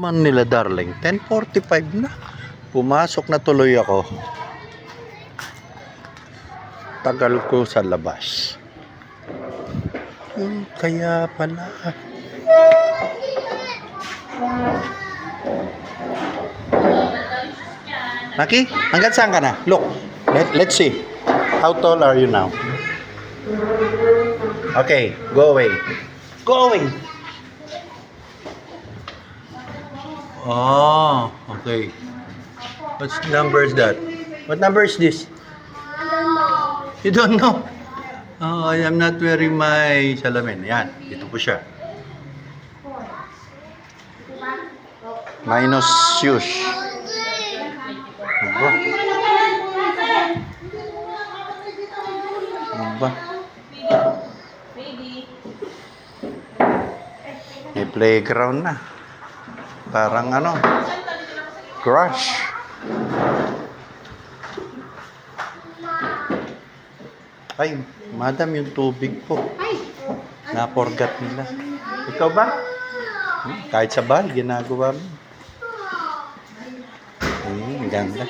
Man nila darling, 10.45 na. Pumasok na tuloy ako. Tagal ko sa labas. Hmm, kaya pala. Naki, hanggang saan ka na? Look, let, let's see. How tall are you now? Okay, go away. Go away. Oh, okay. What number is that? What number is this? You don't know? Oh, I am not wearing my salamin. Yan, ito po siya. Minus shoes. Aba. Aba. May playground na. Parang ano, crush. Ay, madam, yung tubig po. Naporgat nila. Ikaw ba? Hmm, kahit sa bar, ginagawa mo. Hmm, ganda.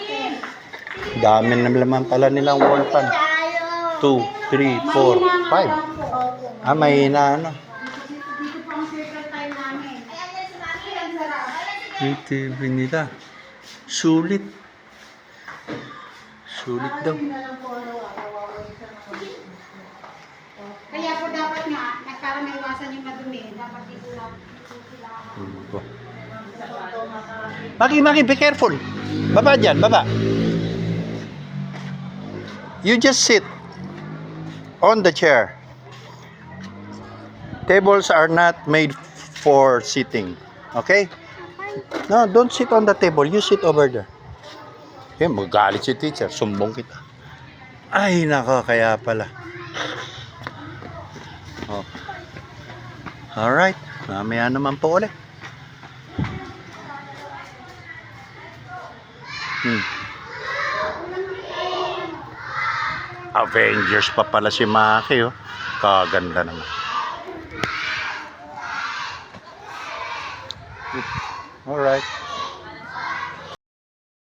Dami na laman pala nilang wall pan. 2, 3, 4, 5. Ah, may na ano. TV nila. Sulit. Sulit daw. Kaya po dapat nga, para maiwasan yung madumi, dapat dito lang. Hmm, po. Maki, Maki, be careful. Baba dyan, baba. You just sit on the chair. Tables are not made for sitting. Okay? No, don't sit on the table. You sit over there. Okay, magalit si teacher. Sumbong kita. Ay, nako, kaya pala. Oh. Alright. Mamaya naman po ulit. Hmm. Avengers pa pala si Maki, oh. Kaganda naman. Alright.